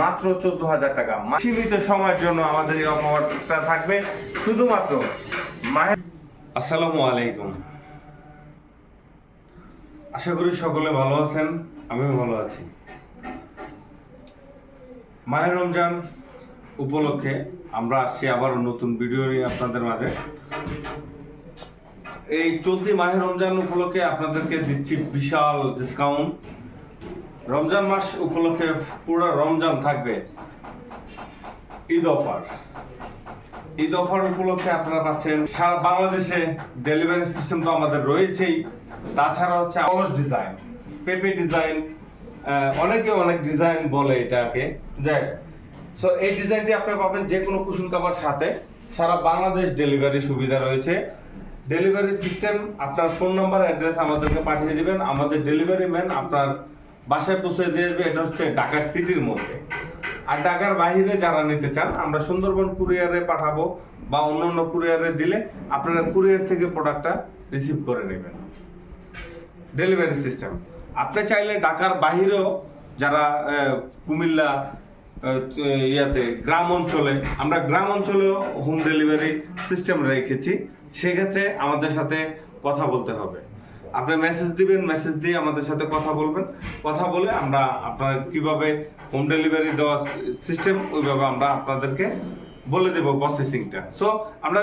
মাত্র চোদ্দ হাজার টাকা সীমিত সময়ের জন্য আমাদের এই অফারটা থাকবে শুধুমাত্র মাহের আসসালামু আলাইকুম। আশা করি সকলে ভালো আছেন, আমিও ভালো আছি। মাহের রমজান উপলক্ষে আমরা আসছি আবারও নতুন ভিডিও নিয়ে আপনাদের মাঝে। এই চলতি মাহের রমজান উপলক্ষে আপনাদেরকে দিচ্ছি বিশাল ডিসকাউন্ট রমজান মাস উপলক্ষে পুরো রমজান থাকবে। ঈদ অফার। ঈদ অফার উপলক্ষে আপনারা পাচ্ছেন, সারা বাংলাদেশে ডেলিভারি সিস্টেম তো আমাদের রয়েছেই। তাছাড়া হচ্ছে অলস ডিজাইন, পেপে ডিজাইন অনেকে অনেক ডিজাইন বলে এটাকে। যাই সো এই ডিজাইনটি আপনি পাবেন যে কোনো কুসুম কাবার সাথে। সারা বাংলাদেশ ডেলিভারি সুবিধা রয়েছে। ডেলিভারি সিস্টেম, আপনার ফোন নাম্বার, অ্যাড্রেস আমাদেরকে পাঠিয়ে দিবেন। আমাদের ডেলিভারি ম্যান আপনার বাসায় পৌঁছে দিয়ে আসবে, এটা হচ্ছে ঢাকার সিটির মধ্যে। আর ঢাকার বাইরে যারা নিতে চান, আমরা সুন্দরবন কুরিয়ারে পাঠাবো বা অন্য অন্য কুরিয়ারে দিলে আপনারা কুরিয়ার থেকে প্রোডাক্টটা রিসিভ করে নেবেন। ডেলিভারি সিস্টেম আপনি চাইলে ঢাকার বাহিরেও যারা কুমিল্লা ইয়াতে, গ্রাম অঞ্চলে, আমরা গ্রাম অঞ্চলেও হোম ডেলিভারি সিস্টেম রেখেছি, সেক্ষেত্রে আমাদের সাথে কথা বলতে হবে। আপনি মেসেজ দিবেন মেসেজ দিয়ে আমাদের সাথে কথা বলবেন। কথা বলে আমরা আপনার কীভাবে হোম ডেলিভারি দেওয়া সিস্টেম ওইভাবে আমরা আপনাদেরকে বলে দেব প্রসেসিংটা সো আমরা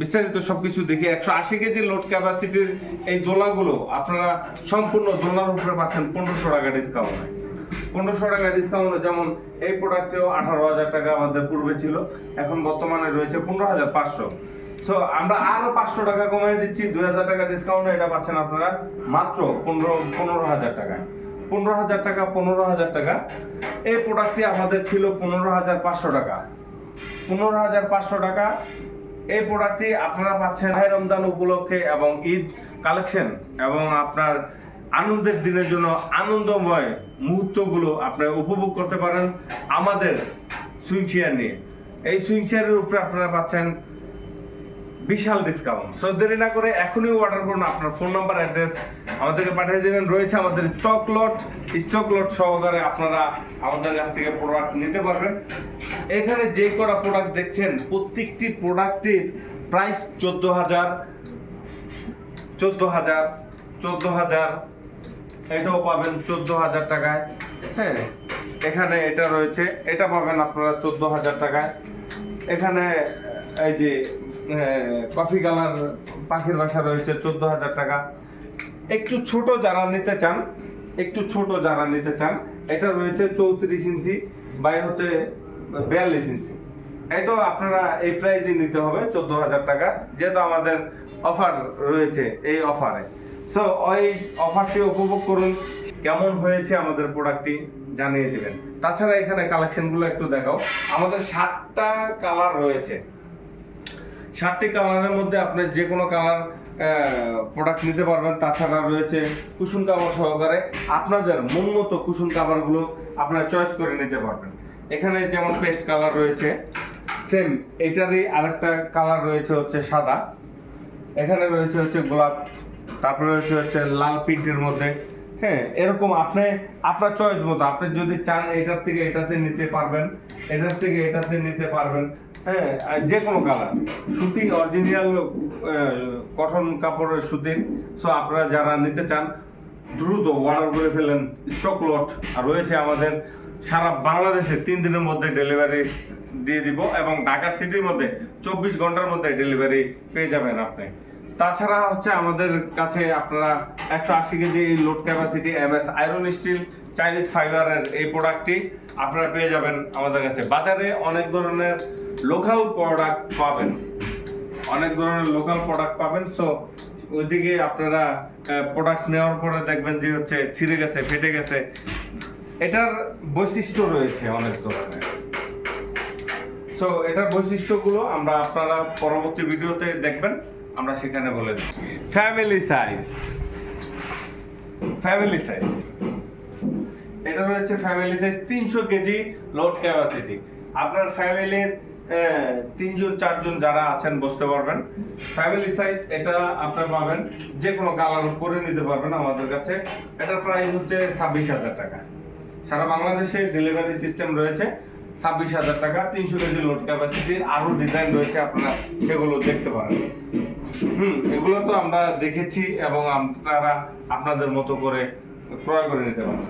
বিস্তারিত সবকিছু দেখি। একশো আশি কেজি লোড ক্যাপাসিটির এই দোলাগুলো আপনারা সম্পূর্ণ দোলার উপরে পাচ্ছেন পনেরোশো টাকা ডিসকাউন্ট পনেরোশো টাকা ডিসকাউন্ট যেমন এই প্রোডাক্টেও আঠারো হাজার টাকা আমাদের পূর্বে ছিল। এখন বর্তমানে রয়েছে পনেরো হাজার পাঁচশো। সো আমরা আরও পাঁচশো টাকা কমিয়ে দিচ্ছি, দুই হাজার টাকা ডিসকাউন্ট এটা পাচ্ছেন আপনারা মাত্র পনেরো পনেরো হাজার টাকায়। পনেরো হাজার টাকা, পনেরো হাজার টাকা। এই প্রোডাক্টটি আমাদের ছিল পনেরো হাজার পাঁচশো টাকা। পনেরো হাজার পাঁচশো টাকা। এই প্রোডাক্টটি আপনারা পাচ্ছেন রমজান উপলক্ষে এবং ঈদ কালেকশন এবং আপনার আনন্দের দিনের জন্য আনন্দময় মুহূর্তগুলো আপনারা উপভোগ করতে পারেন আমাদের সুইং চেয়ার নিয়ে। এই সুইং চেয়ারের উপরে আপনারা পাচ্ছেন বিশাল ডিসকাউন্ট সো দেরি না করে এখনই অর্ডার করুন আপনার ফোন নাম্বার অ্যাড্রেস আমাদেরকে পাঠিয়ে দেবেন। রয়েছে আমাদের স্টক লট স্টক লট সহকারে আপনারা আমাদের কাছ থেকে প্রোডাক্ট নিতে পারবেন। এখানে যে কটা প্রোডাক্ট দেখছেন, প্রত্যেকটি প্রোডাক্টের প্রাইস চোদ্দ হাজার চোদ্দ হাজার চোদ্দ হাজার। এটাও পাবেন চোদ্দ হাজার টাকায়। হ্যাঁ এখানে এটা রয়েছে। এটা পাবেন আপনারা চোদ্দ হাজার টাকায়। এখানে, এই যে কফি কালার পাখির বাসা রয়েছে চোদ্দ হাজার টাকা। একটু ছোট যারা নিতে চান, একটু ছোট যারা নিতে চান, এটা রয়েছে চৌত্রিশ ইঞ্চি বাই হচ্ছে বিয়াল্লিশ ইঞ্চি। এটাও আপনারা এই প্রাইজে নিতে হবে, চোদ্দ হাজার টাকা। যেহেতু আমাদের অফার রয়েছে এই অফারে সো ওই অফারটি উপভোগ করুন। কেমন হয়েছে আমাদের প্রোডাক্টটি জানিয়ে দেবেন। তাছাড়া এখানে কালেকশনগুলো একটু দেখাও। আমাদের সাতটা কালার রয়েছে। সাতটি কালারের মধ্যে আপনি যে কোনো কালার প্রোডাক্ট নিতে পারবেন। তাছাড়া রয়েছে কুসুম কাভার সহকারে আপনাদের মন মতো কুসুম কাভারগুলো আপনারা চয়েস করে নিতে পারবেন। এখানে যেমন পেস্ট কালার রয়েছে সেম এটারই আরেকটা কালার রয়েছে হচ্ছে সাদা। এখানে রয়েছে হচ্ছে গোলাপ, তারপরে রয়েছে হচ্ছে লাল প্রিন্টের মধ্যে। হ্যাঁ এরকম আপনি, আপনার চয়েস মতো, আপনি যদি চান এটার থেকে এটাতে নিতে পারবেন। এটার থেকে এটাতে নিতে পারবেন হ্যাঁ যে কোনো কালার। সুতি অরিজিনাল কটন কাপড়ের সুতির। সো আপনারা যারা নিতে চান, দ্রুত অর্ডার করে ফেলেন স্টক লট রয়েছে আমাদের সারা বাংলাদেশে তিন দিনের মধ্যে ডেলিভারি দিয়ে দিব এবং ঢাকা সিটির মধ্যে চব্বিশ ঘণ্টার মধ্যে ডেলিভারি পেয়ে যাবেন আপনি। তাছাড়া হচ্ছে আমাদের কাছে আপনারা একশো আশি KG load capacity M S iron steel Chinese ফাইবারের এই প্রোডাক্টটি আপনারা পেয়ে যাবেন আমাদের কাছে। বাজারে অনেক ধরনের লোকাল প্রোডাক্ট পাবেন। অনেক ধরনের লোকাল প্রোডাক্ট পাবেন। সো ওইদিকে আপনারা প্রোডাক্ট নেওয়ার পরে দেখবেন যে হচ্ছে ছিঁড়ে গেছে, ফেটে গেছে। এটার বৈশিষ্ট্য রয়েছে অনেক ধরনের। সো এটার বৈশিষ্ট্যগুলো আমরা আপনারা পরবর্তী ভিডিওতে দেখবেন। আমরা সেখানে বলে দিই ফ্যামিলি সাইজ ফ্যামিলি সাইজ এটা রয়েছে ফ্যামিলি সাইজ তিনশো কেজি লোড ক্যাপাসিটি আপনার ফ্যামিলির তিনজন, চারজন যারা আছেন বসতে পারবেন। ফ্যামিলি সাইজ এটা আপনার পাবেন যে কোনো কালার করে নিতে পারবেন আমাদের কাছে। এটার প্রাইস হচ্ছে ছাব্বিশ হাজার টাকা। সারা বাংলাদেশে ডেলিভারি সিস্টেম রয়েছে, ছাব্বিশ হাজার টাকা, তিনশো কেজি লোড ক্যাপাসিটির আরও ডিজাইন রয়েছে, আপনারা সেগুলো দেখতে পারেন। হুম, এগুলো তো আমরা দেখেছি এবং আপনারা আপনাদের মতো করে ক্রয় করে নিতে পারেন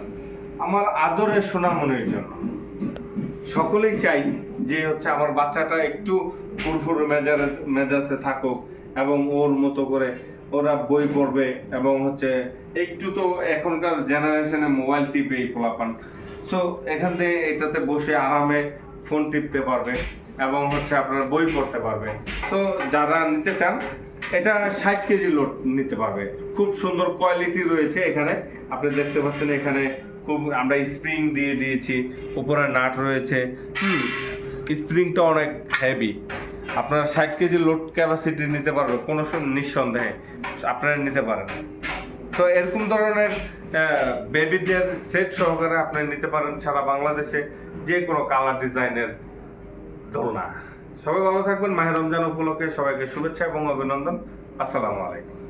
আমার আদরের সোনামনির জন্য। সকলেই চাই যে হচ্ছে আমার বাচ্চাটা একটু ফুরফুর মেজার মেজাজে থাকুক এবং ওর মতো করে ওরা বই পড়বে এবং হচ্ছে একটু তো এখনকার জেনারেশনে মোবাইল টিপে পোলাপান। সো এখান থেকে এটাতে বসে আরামে ফোন টিপতে পারবে এবং হচ্ছে আপনার বই পড়তে পারবে। তো যারা নিতে চান, এটা ষাট কেজি লোড নিতে পারবে। খুব সুন্দর কোয়ালিটি রয়েছে এখানে। আপনি দেখতে পাচ্ছেন এখানে খুব আমরা স্প্রিং দিয়ে দিয়েছি, উপরে নাট রয়েছে। স্প্রিংটা অনেক হেভি আপনারা ষাট কেজি লোড ক্যাপাসিটি নিতে পারবে কোনো নিঃসন্দেহে আপনারা নিতে পারেন। তো এরকম ধরনের বেবিদের সেট সহকারে আপনি নিতে পারেন সারা বাংলাদেশে, যে কোনো কালার ডিজাইনের দোলনা সবাই ভালো থাকবেন, মাহের রমজান উপলক্ষে সবাইকে শুভেচ্ছা এবং অভিনন্দন। আসসালামু আলাইকুম।